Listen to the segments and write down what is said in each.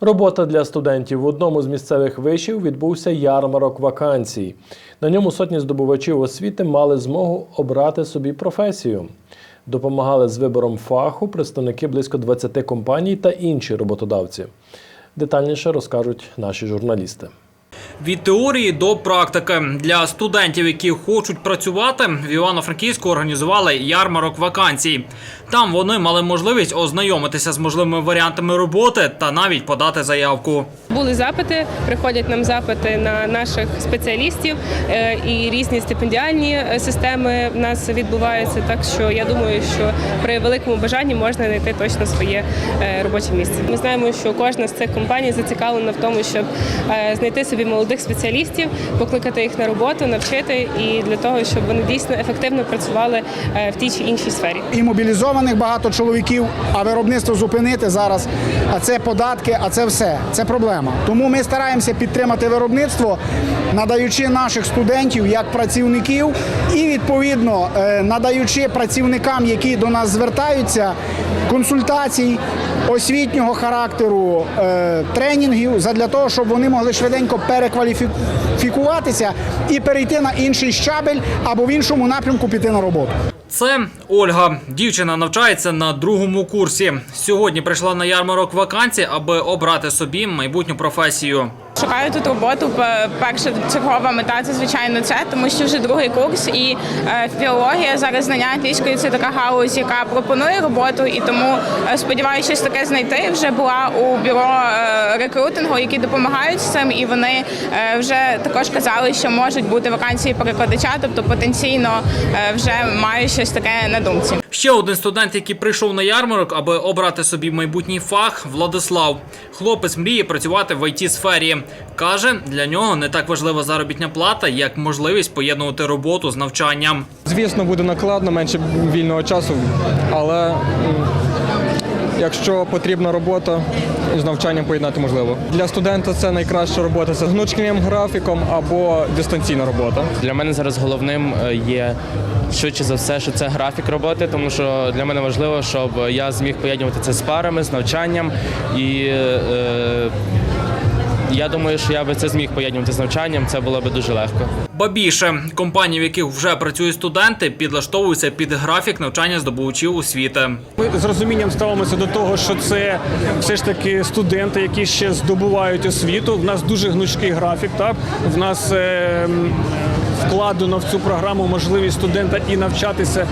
Робота для студентів в одному з місцевих вишів відбувся ярмарок вакансій. На ньому сотні здобувачів освіти мали змогу обрати собі професію. Допомагали з вибором фаху представники близько 20 компаній та інші роботодавці. Детальніше розкажуть наші журналісти. Від теорії до практики для студентів, які хочуть працювати, в Івано-Франківську організували ярмарок вакансій. Там вони мали можливість ознайомитися з можливими варіантами роботи та навіть подати заявку. Були запити, приходять нам запити на наших спеціалістів е, і різні стипендіальні системи в нас відбуваються. Так що я думаю, що при великому бажанні можна знайти точно своє е, робоче місце. Ми знаємо, що кожна з цих компаній зацікавлена в тому, щоб е, знайти собі молодих спеціалістів, покликати їх на роботу, навчити і для того, щоб вони дійсно ефективно працювали е, в тій чи іншій сфері. і мобілізованих багато чоловіків, а виробництво зупинити зараз. А це податки, а це все. Це проблема. Тому ми стараємося підтримати виробництво, надаючи наших студентів як працівників, і відповідно е, надаючи працівникам, які до нас звертаються, консультацій освітнього характеру, е, тренінгів задля того, щоб вони могли швиденько перекваліфікуватися і перейти на інший щабель або в іншому напрямку піти на роботу. Це Ольга. Дівчина навчається на другому курсі. Сьогодні прийшла на ярмарок вакансій, аби обрати собі майбутню професію. Шукаю тут роботу. Перша чергова мета це звичайно це, тому що вже другий курс і е, філологія зараз знання англійської це така галузь, яка пропонує роботу, і тому е, сподіваюся, щось таке знайти. Вже була у бюро е, рекрутингу, які допомагають з цим, і вони вже також казали, що можуть бути вакансії перекладача, тобто потенційно вже маю щось таке на думці. Ще один студент, який прийшов на ярмарок, аби обрати собі майбутній фах, Владислав. Хлопець мріє працювати в it сфері. Каже, для нього не так важлива заробітня плата, як можливість поєднувати роботу з навчанням. Звісно, буде накладно, менше вільного часу, але якщо потрібна робота, з навчанням поєднати можливо. Для студента це найкраща робота з гнучким графіком або дистанційна робота. Для мене зараз головним е, є швидше за все, що це графік роботи, тому що для мене важливо, щоб я зміг поєднувати це з парами, з навчанням. І е, я думаю, що я би це зміг поєднувати з навчанням. Це було би дуже легко. Ба більше компанії, в яких вже працюють студенти, підлаштовуються під графік навчання здобувачів освіти. Ми з розумінням ставимося до того, що це все ж таки студенти, які ще здобувають освіту. В нас дуже гнучкий графік. Так в нас е, вкладено в цю програму можливість студента і навчатися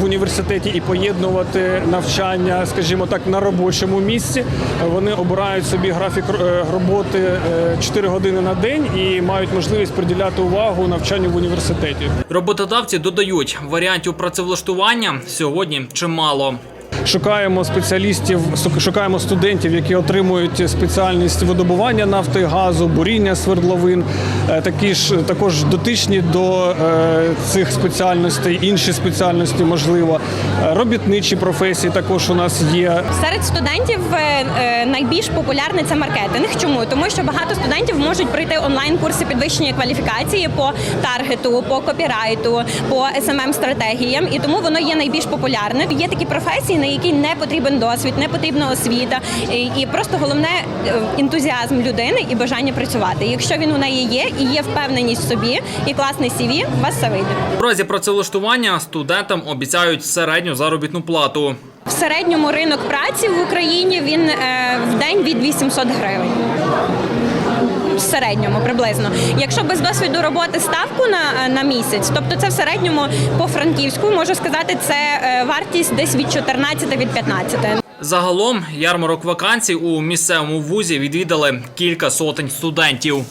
в університеті, і поєднувати навчання, скажімо так, на робочому місці. Вони обирають собі графік е, роботи е, 4 години на день і мають можливість приділяти увагу навчанню в університеті. Роботодавці додають, варіантів працевлаштування сьогодні чимало. Шукаємо спеціалістів, шукаємо студентів, які отримують спеціальність видобування нафти, газу, буріння свердловин. Е, Такі ж також дотичні до е, цих спеціальностей, інші спеціальності, можливо. Е, Робітничі професії також у нас є. Серед студентів найбільш популярний це маркетинг. Чому? Тому що багато студентів можуть пройти онлайн-курси підвищення кваліфікації по таргету, по копірайту, по smm стратегіям, і тому воно є найбільш популярним. Є такі професії, на які не потрібен досвід, не потрібна освіта, і, просто головне е, ентузіазм людини і бажання працювати. Якщо він у неї є і є впевненість в собі і класний CV, у вас все вийде. В разі працевлаштування студентам обіцяють середню заробітну плату. В середньому ринок праці в Україні він е, в день від 800 гривень. Середньому приблизно. Якщо без досвіду роботи ставку на, на місяць, тобто це в середньому по франківську можу сказати, це е, вартість десь від 14 від 15. Загалом ярмарок вакансій у місцевому вузі відвідали кілька сотень студентів.